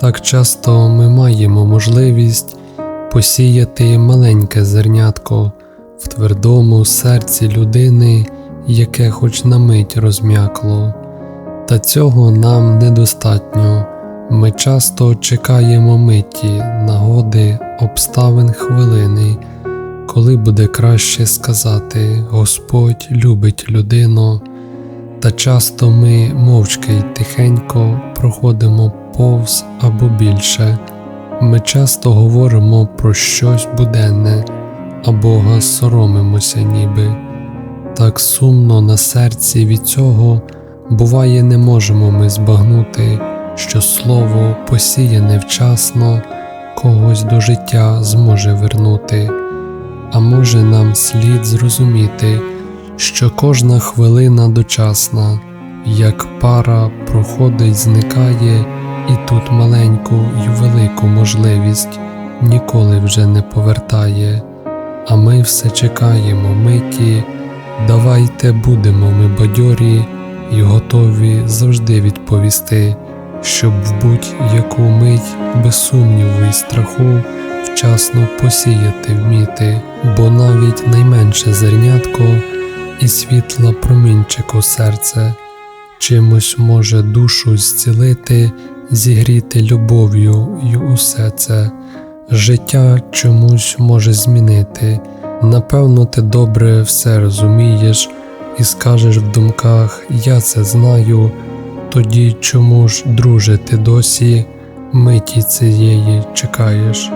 Так часто ми маємо можливість посіяти маленьке зернятко в твердому серці людини, яке хоч на мить розм'якло. Та цього нам недостатньо. Ми часто чекаємо миті, нагоди, обставин хвилини, коли буде краще сказати Господь любить людину. Та часто ми мовчки й тихенько проходимо повз або більше. Ми часто говоримо про щось буденне, а Бога соромимося ніби. Так сумно на серці від цього, буває, не можемо ми збагнути, що слово посіяне вчасно когось до життя зможе вернути, а може нам слід зрозуміти, що кожна хвилина дочасна, як пара проходить, зникає, і тут маленьку й велику можливість ніколи вже не повертає, а ми все чекаємо миті, давайте будемо ми бадьорі й готові завжди відповісти, щоб в будь-яку мить без сумніву і страху вчасно посіяти вміти, бо навіть найменше зернятко і світла промінчику серце чимось може душу зцілити, зігріти любов'ю й усе це, життя чомусь може змінити. Напевно, ти добре все розумієш і скажеш в думках Я це знаю, тоді чому ж, друже, ти досі миті цієї чекаєш?